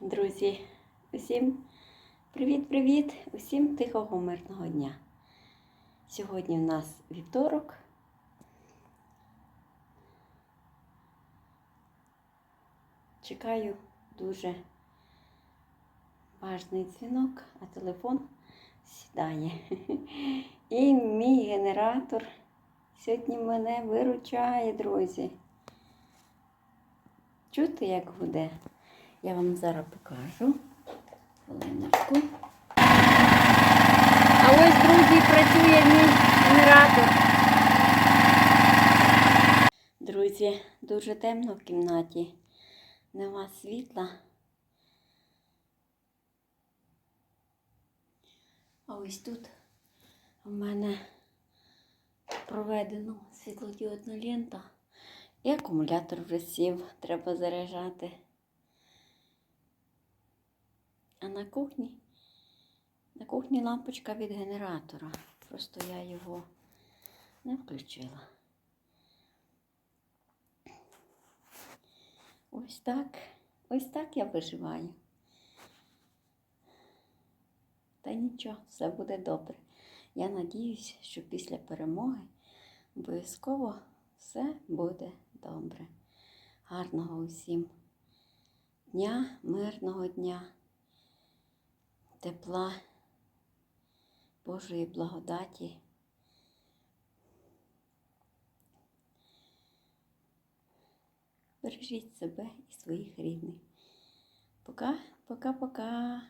Друзі, усім привіт-привіт! Усім тихого мирного дня. Сьогодні в нас вівторок. Чекаю дуже важний дзвінок, а телефон сідає. І мій генератор сьогодні мене виручає, друзі. Чути, як гуде? Я вам зараз покажу. Хвилиночку. А ось, друзі, працює мій генератор. Друзі, дуже темно в кімнаті. Нема світла. А ось тут у мене проведено світлодіодна лента. І акумулятор вже сів, треба заряджати. А на кухні, на кухні лампочка від генератора. Просто я його не включила. Ось так, ось так я виживаю. Та нічого, все буде добре. Я надіюся, що після перемоги обов'язково все буде добре. Гарного усім дня, мирного дня, тепла, Божої благодаті. Бережіть себе і своїх рідних. Пока, пока, пока.